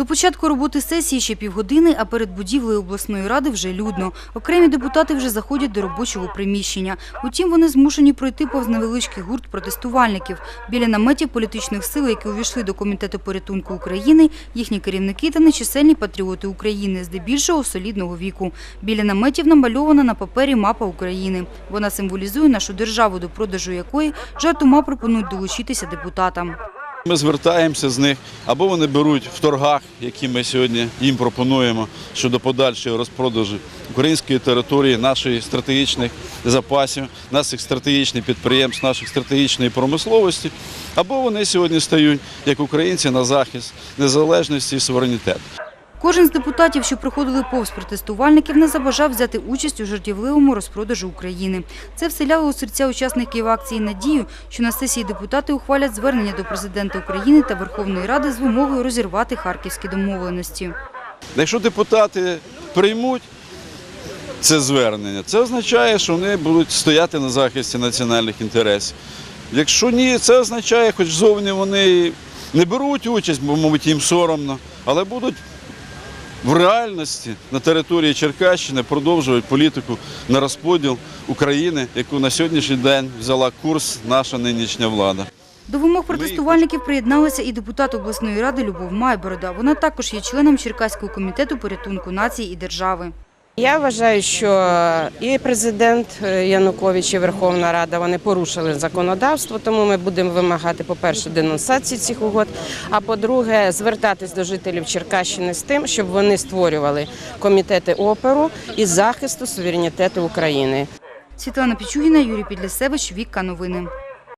До початку роботи сесії ще півгодини, а перед будівлею обласної ради вже людно. Окремі депутати вже заходять до робочого приміщення. Утім, вони змушені пройти повз невеличкий гурт протестувальників. Біля наметів політичних сил, які увійшли до Комітету порятунку України, їхні керівники та нечисельні патріоти України, здебільшого солідного віку. Біля наметів намальована на папері мапа України. Вона символізує нашу державу, до продажу якої жартома пропонують долучитися депутатам. Ми звертаємося з них, або вони беруть в торгах, які ми сьогодні їм пропонуємо щодо подальшого розпродажу української території, наших стратегічних запасів, наших стратегічних підприємств, наших стратегічної промисловості, або вони сьогодні стають як українці на захист незалежності і суверенітету. Кожен з депутатів, що проходили повз протестувальників, не забажав взяти участь у жартівливому розпродажу України. Це вселяло у серця учасників акції надію, що на сесії депутати ухвалять звернення до президента України та Верховної Ради з вимогою розірвати харківські домовленості. Якщо депутати приймуть це звернення, це означає, що вони будуть стояти на захисті національних інтересів. Якщо ні, це означає, хоч зовні вони не беруть участь, бо, мабуть, їм соромно, але будуть в реальності на території Черкащини продовжують політику на розподіл України, яку на сьогоднішній день взяла курс наша нинішня влада. До вимог протестувальників приєдналася і депутат обласної ради Любов Майборода. Вона також є членом Черкаського комітету порятунку нації і держави. Я вважаю, що і президент е, Янукович, і Верховна Рада вони порушили законодавство, тому ми будемо вимагати, по-перше, денонсації цих угод, а по-друге, звертатись до жителів Черкащини з тим, щоб вони створювали комітети оперу із захисту суверенітету України. Світлана Пічугіна, Юрій Підлісевич, Вікка Новини.